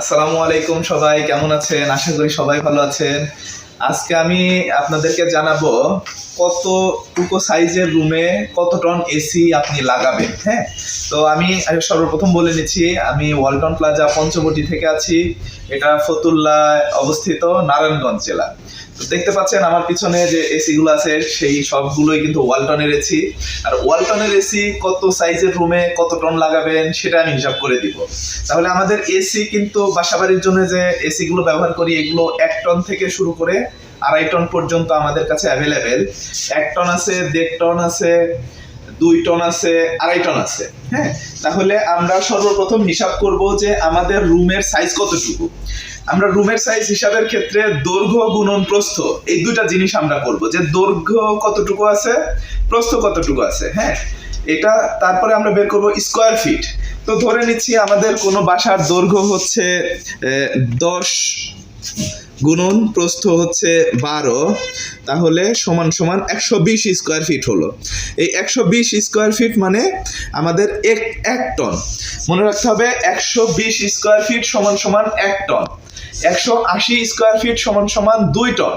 আসসালামু আলাইকুম সবাই, কেমন আছেন? আশা করি সবাই ভালো আছেন। আজকে আমি আপনাদেরকে জানাব কত টুকো সাইজের রুমে কত টন এসি আপনি লাগাবেন হ্যাঁ? তো আমি সর্বপ্রথম বলে নিচ্ছি, আমি ওয়ালটন প্লাজা পঞ্চবটি থেকে আছি। এটা ফতুল্লা অবস্থিত নারায়ণগঞ্জ জেলা। দেখতে পাচ্ছেন আমার পিছনে যে এসি গুলো আছে, সেই সবগুলোই কিন্তু ওয়ালটনের এসি আর ওয়ালটনের এসি কত সাইজের রুমে কত টন লাগাবেন, সেটা আমি হিসাব করে দিব। তাহলে আমাদের এসি কিন্তু বাসাবাড়ির জন্য যে এসি গুলো ব্যবহার করি, এগুলো এক টন থেকে শুরু করে আড়াই টন পর্যন্ত আমাদের কাছে অ্যাভেলেবেল এক টন আছে, দেড় টন আছে দুই টন আছে, আড়াই টন আছে হ্যাঁ? তাহলে আমরা সর্বপ্রথম হিসাব করব যে আমাদের রুমের সাইজ কতটুকু। আমরা রুমের সাইজ হিসাবের ক্ষেত্রে দৈর্ঘ্য, গুণন, প্রস্থ, এই দুইটা জিনিস আমরা করব। যে দৈর্ঘ্য কতটুকু আছে, প্রস্থ কতটুকু আছে হ্যাঁ? এটা তারপরে আমরা বের করব স্কোয়ার ফিট তো ধরে নিচ্ছি আমাদের কোনো বাসার দৈর্ঘ্য হচ্ছে দশ গুণন প্রস্থ হচ্ছে বারো তাহলে সমান সমান একশো বিশ স্কোয়ার ফিট হলো। এই একশো বিশ স্কোয়ার ফিট মানে আমাদের এক এক টন মনে রাখতে হবে একশো বিশ স্কোয়ার ফিট সমান সমান এক টন একশো আশি স্কোয়ার ফিট সমান সমান দুই টন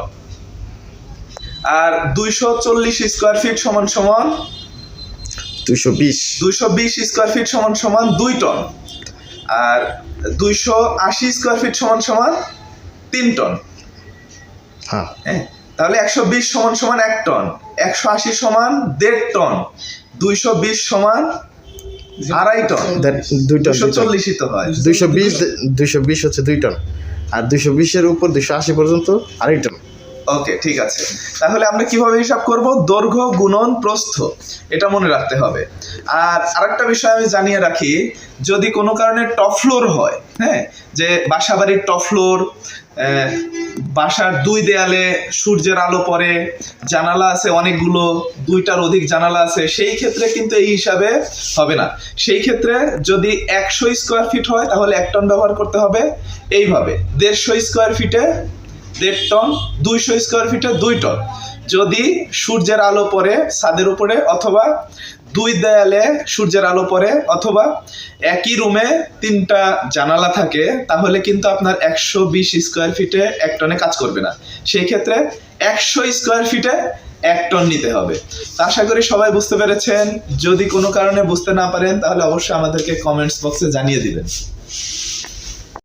আর দুইশো চল্লিশ স্কোয়ার ফিট সমান সমান দুশো বিশ। দুইশো বিশ স্কোয়ার ফিট সমান সমান দুই টন আর দুইশো আশি স্কোয়ার ফিট সমান সমান তিন টন। হ্যাঁ। হ্যাঁ? তাহলে একশো বিশ সমান সমান এক টন। একশো আশি সমান দেড় টন। দুইশো বিশ সমান আড়াই টন। দুই টন চল্লিশই তো হয়। দুইশো বিশ দুইশো বিশ হচ্ছে দুই টন। আর দুইশো বিশের উপর দুইশো আশি পর্যন্ত আড়াই টন। ওকে ঠিক আছে। তাহলে আমরা কীভাবে হিসাব করব? দৈর্ঘ্য, গুণন, প্রস্থ। এটা মনে রাখতে হবে। আর আরেকটা বিষয় আমি জানিয়ে রাখি, যদি কোনো কারণে টপ ফ্লোর হয় হ্যাঁ যে বাসা বাড়ির টপ ফ্লোর বাসার দুই দেয়ালে সূর্যের আলো পড়ে, জানালা আছে অনেকগুলো, দুইটার অধিক জানালা আছে, সেই ক্ষেত্রে কিন্তু এই হিসাবে হবে না। সেই ক্ষেত্রে যদি একশো স্কোয়ার ফিট হয়, তাহলে এক টন ব্যবহার করতে হবে। এইভাবে, দেড়শো স্কোয়ার ফিটে দেড় টন, দুইশো স্কোয়ার ফিটে দুই টন। যদি সূর্যের আলো পড়ে ছাদের উপরে অথবা দুই দেয়ালে সূর্যের আলো পড়ে অথবা একই রুমে তিনটা জানালা থাকে, তাহলে কিন্তু আপনার একশো বিশ স্কোয়ার ফিটে এক টনে কাজ করবে না। সেই ক্ষেত্রে একশো স্কোয়ার ফিটে এক টন নিতে হবে। আশা করি সবাই বুঝতে পেরেছেন। যদি কোনো কারণে বুঝতে না পারেন, তাহলে অবশ্যই আমাদেরকে কমেন্টস বক্সে জানিয়ে দিবেন।